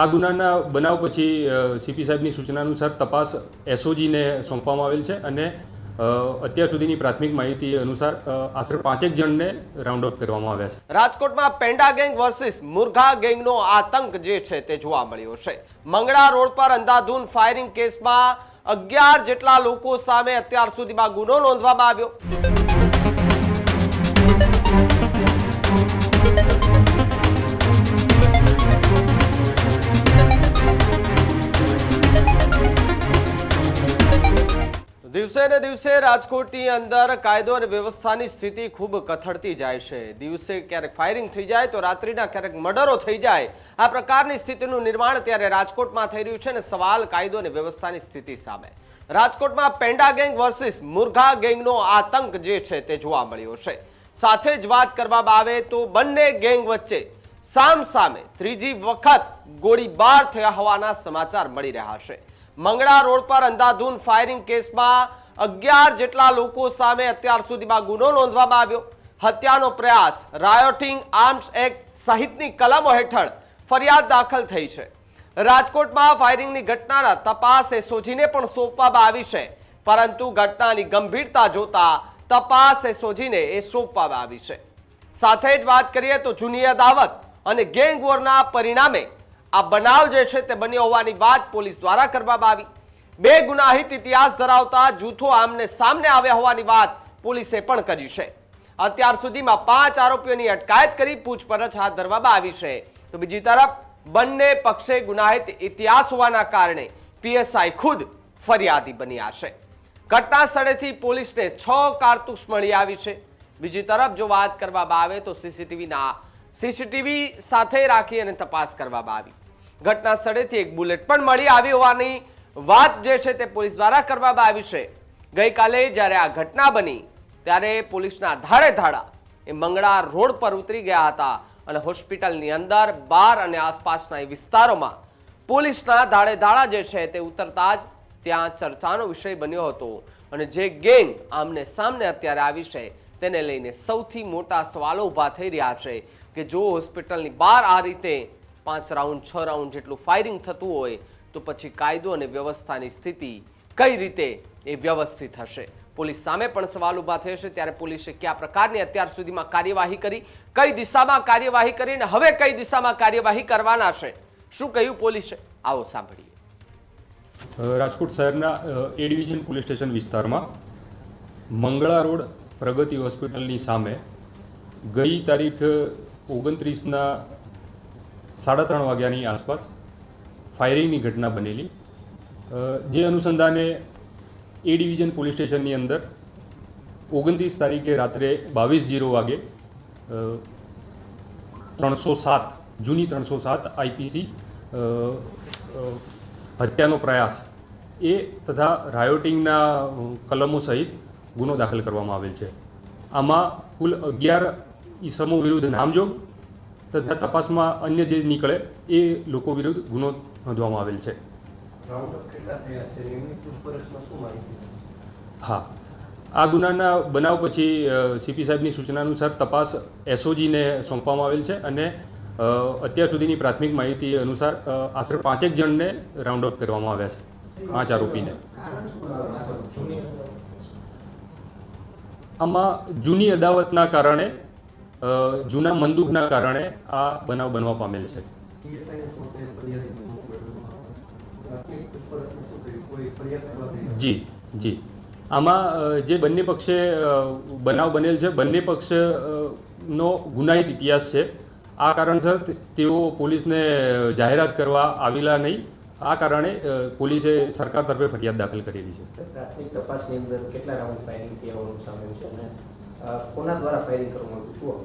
આ ગુનાના બનાવ પછી સીપી સાહેબની સૂચના અનુસાર તપાસ એસઓજીને સોંપવામાં આવેલ છે અને અત્યાર સુધીની પ્રાથમિક માહિતી અનુસાર આશરે પાંચેક જણને રાઉન્ડ અપ કરવામાં આવ્યા છે. રાજકોટમાં પેંડા ગેંગ વર્સિસ મુરઘા ગેંગનો આતંક જે છે તે જોવા મળ્યો છે. મંગળા રોડ પર અંધાધૂન ફાયરિંગ કેસમાં અગિયાર જેટલા લોકો સામે અત્યાર સુધીમાં ગુનો નોંધવામાં આવ્યો. દિવસે દિવસે રાજકોટની અંદર કાયદો અને વ્યવસ્થાની સ્થિતિ ખૂબ કથળતી જાય છે. દિવસે ક્યારેક ફાયરિંગ થઈ જાય તો રાત્રિના ક્યારેક મર્ડરો થઈ જાય. આ પ્રકારની સ્થિતિનું નિર્માણ ત્યારે રાજકોટમાં થઈ રહ્યું છે અને સવાલ કાયદો અને વ્યવસ્થાની સ્થિતિ સામે. રાજકોટમાં પેંડા ગેંગ વર્સિસ મુરઘા ગેંગનો આતંક જે છે તે જોવા મળ્યો છે. સાથે જ વાત કરવામાં આવે તો બંને ગેંગ વચ્ચે સામ સામે ત્રીજી વખત ગોળીબાર થયા હોવાના સમાચાર મળી રહ્યા છે. મંગળા રોડ પર અંધાધૂન ફાયરિંગ કેસમાં અગિયાર જેટલા લોકો સામે અત્યાર સુધીમાં ગુનો નોંધવામાં આવ્યો. હત્યાનો પ્રયાસ રાયોટિંગ આર્મ્સ એક્ટ સહિતની કલમો હેઠળ ફરિયાદ દાખલ થઈ છે. રાજકોટમાં ફાયરિંગની ઘટનાના તપાસ એસઓજીને પણ સોંપવામાં આવી છે. પરંતુ ઘટનાની ગંભીરતા જોતા તપાસ એસઓજીને એ સોંપવામાં આવી છે. સાથે જ વાત કરીએ તો જૂની અદાવત અને ગેંગ વોરના પરિણામે આ બનાવ જે છે તે બન્યો હોવાની વાત પોલીસ દ્વારા કરવામાં આવી. બે ગુનાહિત ઇતિહાસ ધરાવતા જૂથો આમને સામને આવ્યા હોવાની વાત પોલીસે પણ કરી છે. અત્યાર સુધીમાં પાંચ આરોપીઓની અટકાયત કરી પૂછપરછ હાથ ધરવામાં આવી છે. તો બીજી તરફ, બંને પક્ષે ગુનાહિત ઇતિહાસ હોવાના કારણે પીએસઆઈ ખુદ ફરિયાદી બન્યા છે. ઘટના સ્થળેથી પોલીસને છ કારતૂસ મળી આવી છે. બીજી તરફ, જો વાત કરવામાં આવે તો સીસીટીવીના સીસીટીવી સાથે રાખી અને તપાસ કરવામાં આવી. ઘટના સ્થળેથી એક બુલેટ પણ મળી આવી હોવાની વાત જે છે તે પોલીસ દ્વારા કરવામાં આવી છે. ગઈકાલે જ્યારે આ ઘટના બની, ત્યારે પોલીસના ધાડે ધાડા એ મંગળા રોડ પર ઉતરી ગયા હતા અને હોસ્પિટલની અંદર, બાર અને આસપાસના એ વિસ્તારોમાં પોલીસના ધાડે ધાડા જે છે તે ઉતરતા જ ત્યાં ચર્ચાનો વિષય બન્યો હતો. અને જે ગેંગ આમને સામને અત્યારે આવી છે, તેને લઈને સૌથી મોટા સવાલો ઊભા થઈ રહ્યા છે કે જો હોસ્પિટલની બહાર આ રીતે પાંચ રાઉન્ડ, છ રાઉન્ડ જેટલું ફાયરિંગ થતું હોય તો પછી કાયદો અને વ્યવસ્થાની સ્થિતિ કઈ રીતે એ વ્યવસ્થિત હશે? પોલીસ સામે પણ સવાલ ઊભા થયો છે. ત્યારે પોલીસે કયા પ્રકારની અત્યાર સુધીમાં કાર્યવાહી કરી, કઈ દિશામાં કાર્યવાહી કરીને, હવે કઈ દિશામાં કાર્યવાહી કરવાના છે? શું કહ્યું પોલીસે? આવો સાંભળીએ. રાજકોટ શહેરના એ ડિવિઝન પોલીસ સ્ટેશન વિસ્તારમાં મંગળા રોડ પ્રગતિ હોસ્પિટલની સામે ગઈ તારીખ ઓગણત્રીસના સાડા ત્રણ વાગ્યાની આસપાસ ફાયરિંગની ઘટના બનેલી. જે અનુસંધાને એ ડિવિઝન પોલીસ સ્ટેશનની અંદર ઓગણત્રીસ તારીખે રાત્રે બાવીસ જીરો વાગે ત્રણસો સાત, જૂની ત્રણસો સાત આઈપીસી હત્યાનો પ્રયાસ એ તથા રાયોટિંગના કલમો સહિત ગુનો દાખલ કરવામાં આવેલ છે. આમાં કુલ અગિયાર ઈસમો વિરુદ્ધ નામજોગ તથા તપાસમાં અન્ય જે નીકળે એ લોકો વિરુદ્ધ ગુનો નોંધવામાં આવેલ છે. હા. આ ગુનાના બનાવ પછી સીપી સાહેબની સૂચના અનુસાર તપાસ એસઓજીને સોંપવામાં આવેલ છે અને અત્યાર સુધીની પ્રાથમિક માહિતી અનુસાર આશરે પાંચેક જણને રાઉન્ડ અપ કરવામાં આવ્યા છે. પાંચ આરોપીને. આમાં જૂની અદાવતના કારણે જૂના મંદુકના કારણે આ બનાવ બનવા પામેલ છે. જી જી. આમાં જે બંને પક્ષે બનાવ બનેલ છે, બંને પક્ષ નો ગુનાહિત ઇતિહાસ છે. આ કારણસર તેઓ પોલીસને જાહેરાત કરવા આવેલા નહીં. આ કારણે પોલીસે સરકાર તરફે ફરિયાદ દાખલ કરેલી છે. પ્રાથમિક તપાસની અંદર કેટલા રાઉન્ડ ફાયરિંગ હોવાનું સામેલ છે? કોના દ્વારા ફાયરિંગ કરવામાં આવ્યું?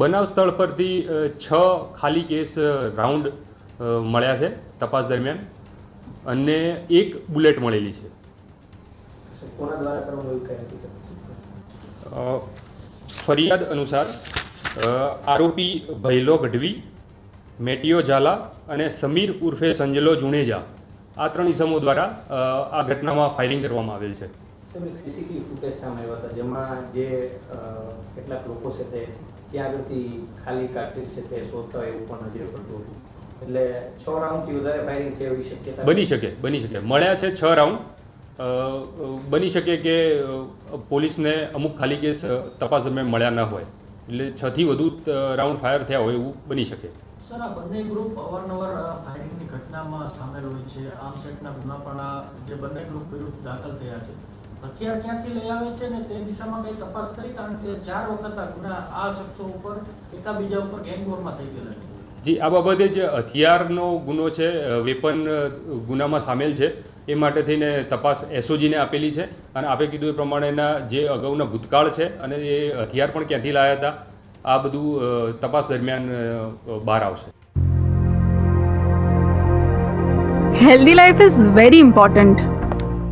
બનાવ સ્થળ પરથી છ ખાલી કેસ રાઉન્ડ મળ્યા છે તપાસ દરમિયાન. અને એક બુલેટ મળેલી છે. ફરિયાદ અનુસાર આરોપી ભૈલો ગઢવી મેટિયો ઝાલા અને સમીર ઉર્ફે સંજલો જુણેજા આ ત્રણ ઇસમો દ્વારા આ ઘટનામાં ફાયરિંગ કરવામાં આવેલ છે. તેમ સીસીટીવી ફૂટેજ સામે આવ્યા હતા જેમાં જે કેટલાક લોકો છે તે ત્યાં આગળથી ખાલી કાર્ટેજ છે તે શોધતા હોય એવું પણ નજરે પડતું હતું. એટલે છ રાઉન્ડથી વધારે ફાયરિંગ થયું એવી શક્યતા બની શકે બની શકે. મળ્યા છે છ રાઉન્ડ બની શકે કે પોલીસને અમુક ખાલી કેસ તપાસ દરમિયાન મળ્યા ન હોય. એટલે છથી વધુ રાઉન્ડ ફાયર થયા હોય એવું બની શકે. સર આ બંને ગ્રુપ અવારનવાર ફાયરિંગની ઘટનામાં સામેલ હોય છે. આમ સેટના ગુના પણ આ જે બંને ગ્રુપ વિરુદ્ધ દાખલ થયા છે. હથિયાર ક્યાંથી લઈ આવે છે ને તે દિશામાં કઈ તપાસ કરી કારણ કે ચાર વખત આ ગુના આ શખ્સો ઉપર એકાબીજા ઉપર ગેંગવોરમાં થઈ ગયેલા છે. જી આ બાબતે જે હથિયારનો ગુનો છે વેપન ગુનામાં સામેલ છે એ માટે થઈને તપાસ એસઓજીને આપેલી છે અને આપે કીધું એ પ્રમાણેના જે અગાઉના ભૂતકાળ છે અને એ હથિયાર પણ ક્યાંથી લાયા હતા આ બધું તપાસ દરમિયાન બહાર આવશે. Healthy life is very important